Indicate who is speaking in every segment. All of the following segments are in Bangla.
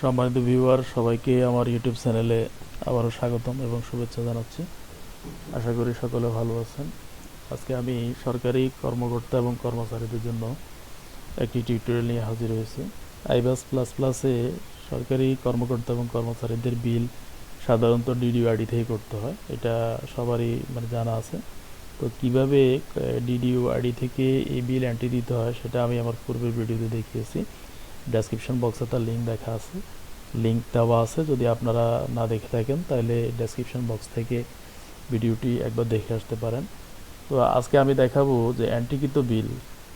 Speaker 1: সম্মানিত ভিউয়ার সবাইকে আমার ইউটিউব চ্যানেলে আবারও স্বাগতম এবং শুভেচ্ছা জানাচ্ছি। আশা করি সকলে ভালো আছেন। আজকে আমি সরকারি কর্মকর্তা এবং কর্মচারীদের জন্য একটি টিউটোরিয়াল নিয়ে হাজির হয়েছি। আইবাস প্লাস প্লাসে সরকারি কর্মকর্তা এবং কর্মচারীদের বিল সাধারণত ডিডিও আইডি থেকে করতে হয়। এটা সবারই মানে জানা আছে। তো কীভাবে ডিডিও আইডি থেকে এই বিল এন্ট্রি দিতে হয়, সেটা আমি আমার পূর্বের ভিডিওতে দেখিয়েছি। ডেসক্রিপশন বক্সে তার লিঙ্ক দেখা আছে। লিঙ্ক দেওয়া আছে, যদি আপনারা না দেখে থাকেন, তাহলে ডেসক্রিপশন বক্স থেকে ভিডিওটি একবার দেখে আসতে পারেন। তো আজকে আমি দেখাবো যে অ্যান্টিকৃত বিল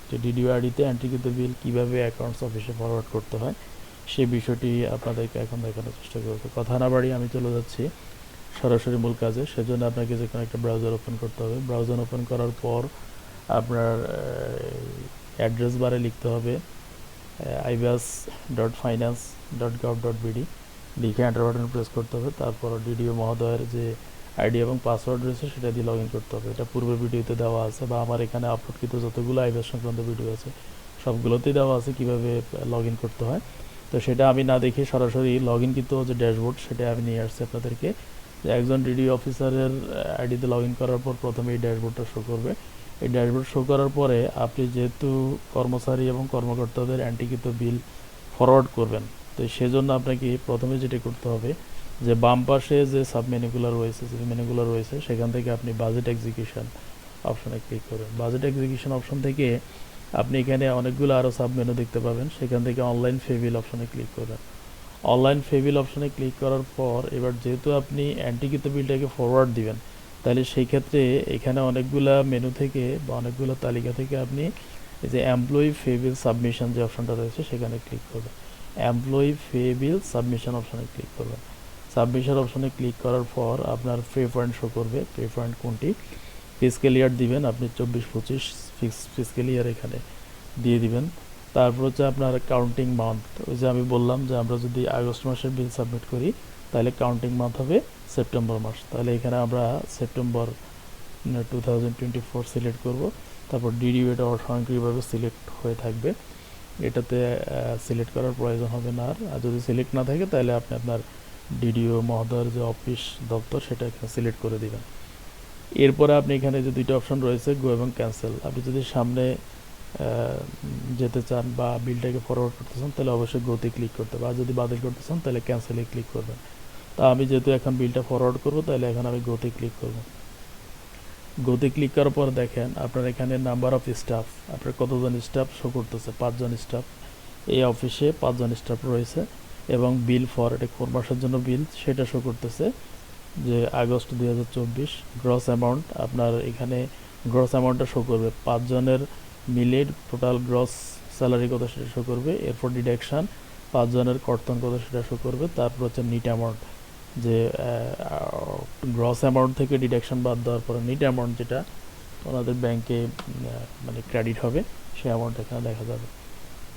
Speaker 1: যে ডিডিও আইডিতে অ্যান্টিকৃত বিল কীভাবে অ্যাকাউন্টস অফিসে ফরওয়ার্ড করতে হয় সেই বিষয়টি আপনাদেরকে এখন দেখানোর চেষ্টা করব। কথা না বাড়িয়ে আমি চলে যাচ্ছি সরাসরি মূল কাজে। সেজন্য আপনাকে যে কোনো একটা ব্রাউজার ওপেন করতে হবে। ব্রাউজার ওপেন করার পর আপনার অ্যাড্রেস বারে লিখতে হবে। IBAS dot finance dot gov dot BD লিখে এন্টার বাটন প্রেস করতে হবে, তারপর ডিডিও মহোদয়ের যে আইডি এবং পাসওয়ার্ড রয়েছে সেটা দিয়ে লগ ইন করতে হবে। এটা পূর্বের ভিডিওতে দেওয়া আছে বা আমার এখানে আপলোডকৃত যতগুলো আইবাস সংক্রান্ত ভিডিও আছে, সবগুলোতেই দেওয়া আছে কীভাবে লগ ইন করতে হয়। তো সেটা আমি না দেখে সরাসরি লগ ইনকৃত যে ড্যাশবোর্ড সেটা আমি নিয়ে আসছি আপনাদেরকে। একজন ডিডি অফিসারের আইডিতে লগ ইন করার পর প্রথমে এই ড্যাশবোর্ডটা শো করবে। এই ড্যাশবোর্ড শো করার পরে আপনি যেহেতু কর্মচারী এবং কর্মকর্তাদের অ্যান্টিকৃত বিল ফরওয়ার্ড করবেন, তো সেজন্য আপনাকে প্রথমে যেটা করতে হবে যে বাম পাশে যে সাব মেনুগুলো রয়েছে, যে মেনুগুলো রয়েছে, সেখান থেকে আপনি বাজেট এক্সিকিউশন অপশনে ক্লিক করবেন। বাজেট এক্সিকিউশন অপশন থেকে আপনি এখানে অনেকগুলো আরও সাব মেনু দেখতে পাবেন, সেখান থেকে অনলাইন ফেবিল অপশনে ক্লিক করবেন। অনলাইন ফেবিল অপশনে ক্লিক করার পর এবার যেহেতু আপনি অ্যান্টিকৃত বিলটাকে ফরওয়ার্ড দিবেন তাহলে সেই ক্ষেত্রে এখানে অনেকগুলা মেনু থেকে বা অনেকগুলো তালিকা থেকে আপনি এই যে এমপ্লয়ি ফে বিল সাবমিশন যে অপশনটা রয়েছে সেখানে ক্লিক করবেন। এমপ্লয়ি ফে বিল সাবমিশন অপশনে ক্লিক করবেন। সাবমিশন অপশনে ক্লিক করার পর আপনার পে পয়েন্ট শো করবে। পে পয়েন্ট কোনটি? ফিজিক্যাল ইয়ার দিবেন আপনি চব্বিশ পঁচিশ ফিক্স ফিজিক্যাল ইয়ার এখানে দিয়ে দিবেন। তারপর হচ্ছে আপনার কাউন্টিং মান্থ ওই যে আমি বললাম যে আমরা যদি আগস্ট মাসের বিল সাবমিট করি, তাহলে কাউন্টিং মান্থ হবে সেপ্টেম্বর মাস। তাহলে এখানে আমরা September two thousand twenty four select করব। তারপর ডিডিও এটা অস্বয়ংক্রিয়ভাবে সিলেক্ট হয়ে থাকবে। এটাতে সিলেক্ট করার প্রয়োজন হবে না আর। আর যদি সিলেক্ট না থাকে, তাহলে আপনি আপনার ডিডিও মহোদয়ের যে অফিস দপ্তর, সেটা এখানে সিলেক্ট করে দিবেন। এরপরে আপনি এখানে যে দুইটা অপশন রয়েছে গো এবং ক্যান্সেল আপনি যদি সামনে যেতে চান বা বিলটাকে ফরওয়ার্ড করতে চান, তাহলে অবশ্যই গোতে ক্লিক করতে হবে। আর যদি বাতিল করতে চান, তাহলে ক্যান্সেলে ক্লিক করবেন। তা আমি যেহেতু এখন বিলটা ফরওয়ার্ড করব, তাহলে এখন আমি গোতে ক্লিক করব। গোতে ক্লিক করার পর দেখেন আপনার এখানে নাম্বার অফ স্টাফ আপনার কতজন স্টাফ শো করতেছে, পাঁচজন স্টাফ এই অফিসে পাঁচজন স্টাফ রয়েছে এবং বিল ফর এটা কোন মাসের জন্য বিল সেটা শো করতেছে যে আগস্ট দুই হাজার চব্বিশ গ্রস অ্যামাউন্ট আপনার এখানে গ্রস অ্যামাউন্টটা শো করবে। পাঁচজনের মিলে টোটাল গ্রস স্যালারি কত সেটা শো করবে, এরপর ডিডাকশান পাঁচজনের কর্তন কত সেটা শো করবে, তারপর হচ্ছে নিট অ্যামাউন্ট যে গ্রস অ্যামাউন্ট থেকে ডিডাকশন বাদ দেওয়ার পরে নিট অ্যামাউন্ট যেটা, ওনাদের ব্যাংকে মানে ক্রেডিট হবে সেই অ্যামাউন্ট এখানে দেখা যাবে।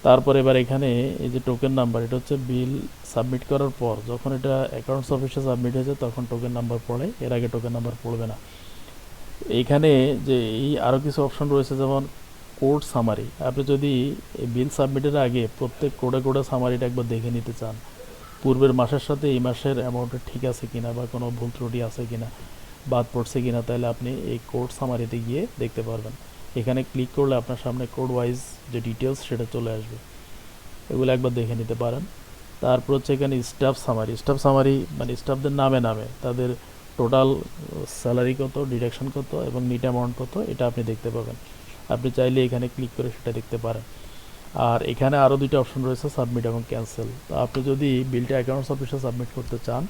Speaker 1: তারপর এবার এখানে এই যে টোকেন নাম্বার এটা হচ্ছে বিল সাবমিট করার পর, যখন এটা অ্যাকাউন্টস অফিসে সাবমিট হয়েছে, তখন টোকেন নাম্বার পড়ে, এর আগে টোকেন নাম্বার পড়বে না। এইখানে যে, এই আরও কিছু অপশন রয়েছে, যেমন কোড সামারি আপনি যদি বিল সাবমিটের আগে প্রত্যেক কোডে কোডে সামারিটা একবার দেখে নিতে চান পূর্বের মাসের সাথে এই মাসের অ্যামাউন্টটা ঠিক আছে কিনা বা কোনো ভুল ত্রুটি আছে কিনা, বাদ পড়ছে কিনা, তাহলে আপনি এই কোড সামারিতে গিয়ে দেখতে পারবেন। এখানে ক্লিক করলে আপনার সামনে কোড ওয়াইজ যে ডিটেলস সেটা চলে আসবে। এগুলো একবার দেখে নিতে পারেন। তারপর হচ্ছে এখানে স্টাফ সামারি স্টাফ সামারি মানে স্টাফদের নামে নামে। তাদের টোটাল স্যালারি কত ডিডাকশন কত এবং নিট অ্যামাউন্ট কত, এটা আপনি দেখতে পাবেন। আপনি চাইলে এখানে ক্লিক করে সেটা দেখতে পারেন। আর এখানে আরও দুইটা অপশন রয়েছে সাবমিট এবং ক্যান্সেল তো আপনি যদি বিলটা অ্যাকাউন্টস অফিসে সাবমিট করতে চান,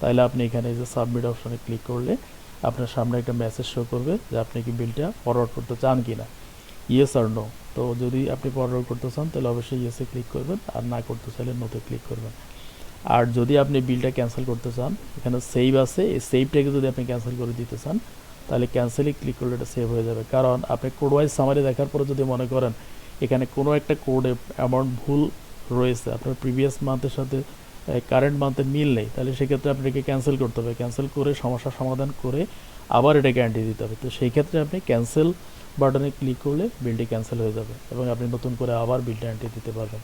Speaker 1: তাহলে আপনি এখানে যে সাবমিট অপশনে ক্লিক করলে আপনার সামনে একটা মেসেজ শো করবে যে আপনি কি বিলটা ফরওয়ার্ড করতে চান কি না ইয়েস আর নো তো যদি আপনি ফরওয়ার্ড করতে চান, তাহলে অবশ্যই ইয়েসে ক্লিক করবেন, আর না করতে চাইলে নোতে ক্লিক করবেন। আর যদি আপনি বিলটা ক্যান্সেল করতে চান, এখানে সেভ আছে, এই সেভটাকে যদি আপনি ক্যান্সেল করে দিতে চান, তাহলে ক্যান্সেলে ক্লিক করলে এটা সেভ হয়ে যাবে। কারণ আপনি কোড ওয়াইজ সামারি দেখার পরে যদি মনে করেন এখানে কোনো একটা কোডে অ্যামাউন্ট ভুল রয়েছে, আপনার প্রিভিয়াস মান্থের সাথে কারেন্ট মান্থের মিল নেই, তাহলে সেক্ষেত্রে আপনাকে ক্যান্সেল করতে হবে। ক্যান্সেল করে সমস্যার সমাধান করে আবার এটা গ্যারান্টি দিতে হবে। তো সেই ক্ষেত্রে আপনি ক্যান্সেল বাটনে ক্লিক করলে বিলটি ক্যান্সেল হয়ে যাবে এবং আপনি নতুন করে আবার বিলটা এন্ট্রি দিতে পারবেন।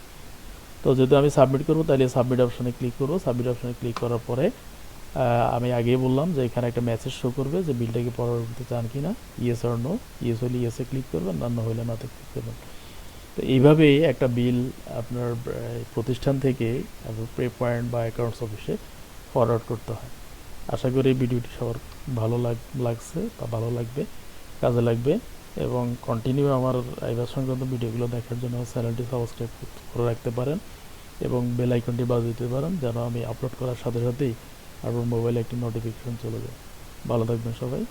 Speaker 1: তো তো যদি আমি সাবমিট করব, তাহলে সাবমিট অপশানে ক্লিক করব। সাবমিট অপশনে ক্লিক করার পরে আমি আগেই বললাম যে এখানে একটা মেসেজ শো করবে যে বিলটাকে পরবর্তীতে চান কি না ইয়েস অর নো ইয়েস হলে ইয়েসে ক্লিক করবেন না না হলে নাতে ক্লিক করবেন। তো এইভাবেই একটা বিল আপনার প্রতিষ্ঠান থেকে পে পয়েন্ট বা অ্যাকাউন্টস অফিসে ফরওয়ার্ড করতে হয়। আশা করি ভিডিওটি সবার ভালো লাগ, লাগছে বা ভালো লাগবে, কাজে লাগবে এবং কন্টিনিউ আমার আইবার সংক্রান্ত ভিডিওগুলো দেখার জন্য চ্যানেলটি সাবস্ক্রাইব করে রাখতে পারেন এবং বেল আইকনটি বাজিয়ে দিতে পারেন যেন আমি আপলোড করার সাথে সাথেই আপনার মোবাইলে একটি নোটিফিকেশন চলে যায়। ভালো থাকবেন সবাই।